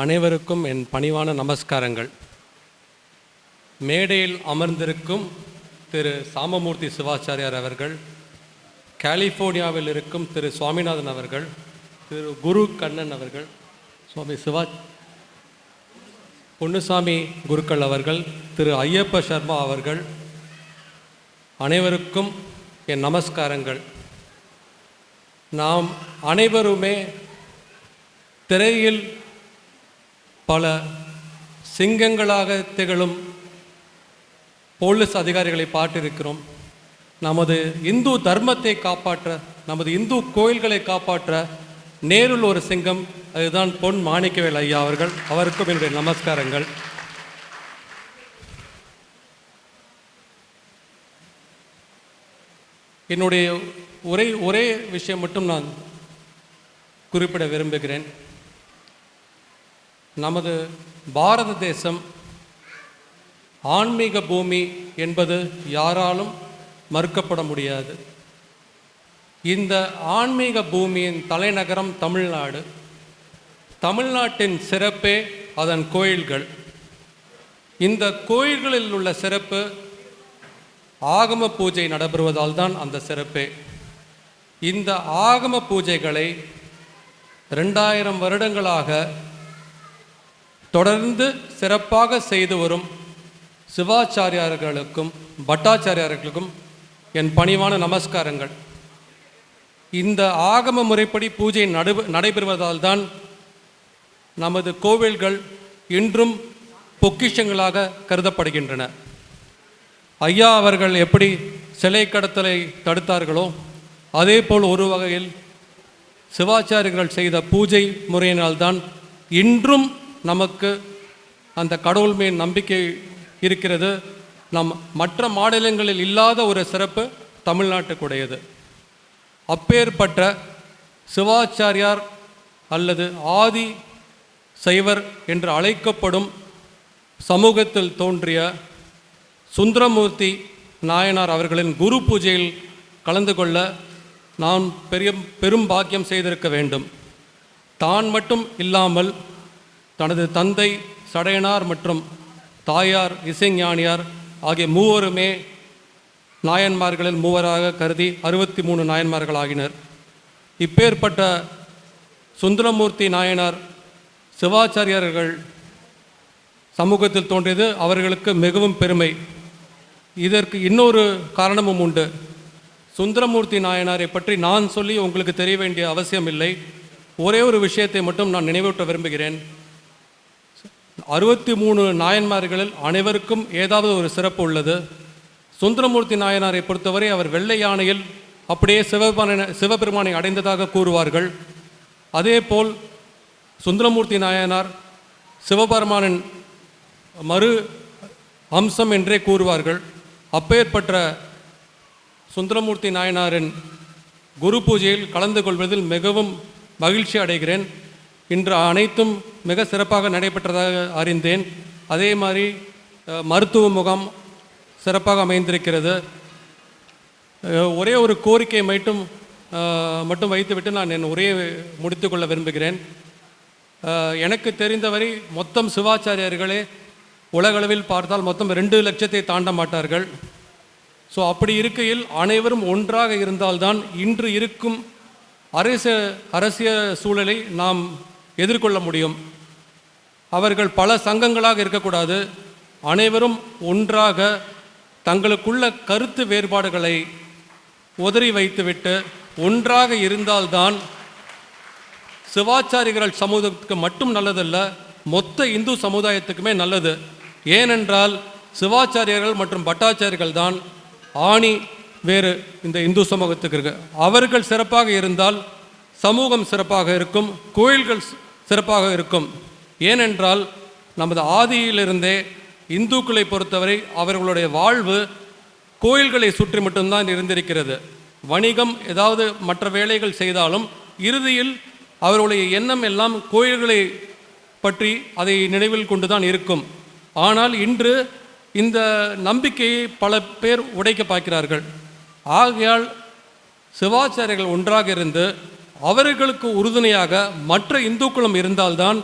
அனைவருக்கும் என் பணிவான நமஸ்காரங்கள். மேடையில் அமர்ந்திருக்கும் திரு சாமமூர்த்தி சிவாச்சாரியார் அவர்கள் கலிஃபோர்னியாவில் இருக்கும் திரு சுவாமிநாதன் அவர்கள் திரு குரு கண்ணன் அவர்கள் சுவாமி சிவா பொன்னுசாமி குருக்கள் அவர்கள் திரு ஐயப்ப சர்மா அவர்கள் அனைவருக்கும் என் நமஸ்காரங்கள். நாம் அனைவருமே திரையில் பல சிங்கங்களாக திகழும் போலீஸ் அதிகாரிகளை பார்த்திருக்கிறோம். நமது இந்து தர்மத்தை காப்பாற்ற நமது இந்து கோயில்களை காப்பாற்ற நேருள் ஒரு சிங்கம் அதுதான் பொன் மாணிக்கவேல் ஐயா அவர்கள். அவருக்கும் என்னுடைய நமஸ்காரங்கள். என்னுடைய ஒரே ஒரே விஷயம் மட்டும் நான் குறிப்பிட விரும்புகிறேன். நமது பாரத தேசம் ஆன்மீக பூமி என்பது யாராலும் மறுக்கப்பட முடியாது. இந்த ஆன்மீக பூமியின் தலைநகரம் தமிழ்நாடு. தமிழ்நாட்டின் சிறப்பே அதன் கோயில்கள். இந்த கோயில்களில் உள்ள சிறப்பு ஆகம பூஜை நடைபெறுவதால் தான் அந்த சிறப்பே. இந்த ஆகம பூஜைகளை ரெண்டாயிரம் வருடங்களாக தொடர்ந்து சிறப்பாக செய்து வரும் சிவாச்சாரியார்களுக்கும் பட்டாச்சாரியார்களுக்கும் என் பணிவான நமஸ்காரங்கள். இந்த ஆகம முறைப்படி பூஜை நடு நடைபெறுவதால் தான் நமது கோவில்கள் இன்றும் பொக்கிஷங்களாக கருதப்படுகின்றன. ஐயா அவர்கள் எப்படி சிலை கடத்தலை தடுத்தார்களோ அதே போல் ஒரு வகையில் சிவாச்சாரியர்கள் செய்த பூஜை முறையினால்தான் இன்றும் நமக்கு அந்த கடவுள் மேல் நம்பிக்கை இருக்கிறது. நம் மற்ற மாநிலங்களில் இல்லாத ஒரு சிறப்பு தமிழ்நாட்டுக்குடையது. அப்பேற்பட்ட சிவாச்சாரியார் அல்லது ஆதி சைவர் என்று அழைக்கப்படும் சமூகத்தில் தோன்றிய சுந்தரமூர்த்தி நாயனார் அவர்களின் குரு பூஜையில் கலந்து கொள்ள நான் பெரிய பெரும் பாக்கியம் செய்திருக்க வேண்டும். தான் மட்டும் இல்லாமல் தனது தந்தை சடையனார் மற்றும் தாயார் இசைஞானியார் ஆகிய மூவருமே நாயன்மார்களில் மூவராக கருதி அறுபத்தி மூணு நாயன்மார்கள் ஆகினர் இப்பேற்பட்ட சுந்தரமூர்த்தி நாயனார் சிவாச்சாரியர்கள் சமூகத்தில் தோன்றியது. அவர்களுக்கு மிகவும் பெருமை. இதற்கு இன்னொரு காரணமும் உண்டு. சுந்தரமூர்த்தி நாயனாரை பற்றி நான் சொல்லி உங்களுக்கு தெரிய வேண்டிய அவசியம் இல்லை ஒரே ஒரு விஷயத்தை மட்டும் நான் நினைவூட்ட விரும்புகிறேன். அறுபத்தி மூணு நாயன்மார்களில் அனைவருக்கும் ஏதாவது ஒரு சிறப்பு உள்ளது. சுந்தரமூர்த்தி நாயனாரை பொறுத்தவரை அவர் வெள்ளை யானையில் அப்படியே சிவபெருமான சிவபெருமானை அடைந்ததாக கூறுவார்கள். அதேபோல் சுந்தரமூர்த்தி நாயனார் சிவபெருமானின் மறு அம்சம் என்றே கூறுவார்கள். அப்பேற்பட்ட சுந்தரமூர்த்தி நாயனாரின் குரு பூஜையில் கலந்து கொள்வதில் மிகவும் மகிழ்ச்சி அடைகிறேன். இன்று அனைத்தும் மிக சிறப்பாக நடைபெற்றதாக அறிந்தேன். அதே மாதிரி மருத்துவ முகாம் சிறப்பாக அமைந்திருக்கிறது. ஒரே ஒரு கோரிக்கை மட்டும் மட்டும் வைத்துவிட்டு நான் என் உரையை முடித்துக்கொள்ள விரும்புகிறேன். எனக்கு தெரிந்தவரை மொத்தம் சிவாச்சாரியர்களே உலகளவில் பார்த்தால் மொத்தம் ரெண்டு லட்சத்தை தாண்ட மாட்டார்கள். ஸோ அப்படி இருக்கையில் அனைவரும் ஒன்றாக இருந்தால்தான் இன்று இருக்கும் அரச அரசியல் சூழலை நாம் எதிர்கொள்ள முடியும். அவர்கள் பல சங்கங்களாக இருக்கக்கூடாது. அனைவரும் ஒன்றாக தங்களுக்குள்ள கருத்து வேறுபாடுகளை உதறி வைத்துவிட்டு ஒன்றாக இருந்தால்தான் சிவாச்சாரிகள் சமூகத்துக்கு மட்டும் நல்லதல்ல மொத்த இந்து சமுதாயத்துக்குமே நல்லது. ஏனென்றால் சிவாச்சாரியர்கள் மற்றும் பட்டாச்சாரியர்கள் தான் ஆணி வேறு இந்த இந்து சமூகத்துக்கு இருக்கு. அவர்கள் சிறப்பாக இருந்தால் சமூகம் சிறப்பாக இருக்கும். கோயில்கள் சிறப்பாக இருக்கும். ஏனென்றால் நமது ஆதியிலிருந்தே இந்துக்களை பொறுத்தவரை அவர்களுடைய வாழ்வு கோயில்களை சுற்றி மட்டும்தான் இருந்திருக்கிறது. வணிகம் ஏதாவது மற்ற வேலைகள் செய்தாலும் இறுதியில் அவர்களுடைய எண்ணம் எல்லாம் கோயில்களை பற்றி அதை நினைவில் கொண்டுதான் இருக்கும். ஆனால் இன்று இந்த நம்பிக்கையை பல பேர் உடைக்க பார்க்கிறார்கள். ஆகையால் சிவாச்சாரியர்கள் ஒன்றாக இருந்து அவர்களுக்கு உறுதுணையாக மற்ற இந்துக்களும் இருந்தால்தான்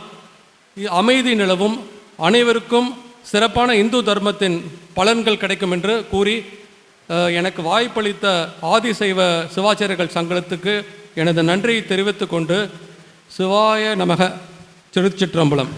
அமைதி நிலவும். அனைவருக்கும் சிறப்பான இந்து தர்மத்தின் பலன்கள் கிடைக்கும் என்று கூறி எனக்கு வாய்ப்பளித்த ஆதிசைவ சிவாச்சாரியர்கள் சங்கத்துக்கு எனது நன்றியை தெரிவித்துக்கொண்டு சிவாய நமக திருச்சிற்றம்பலம்.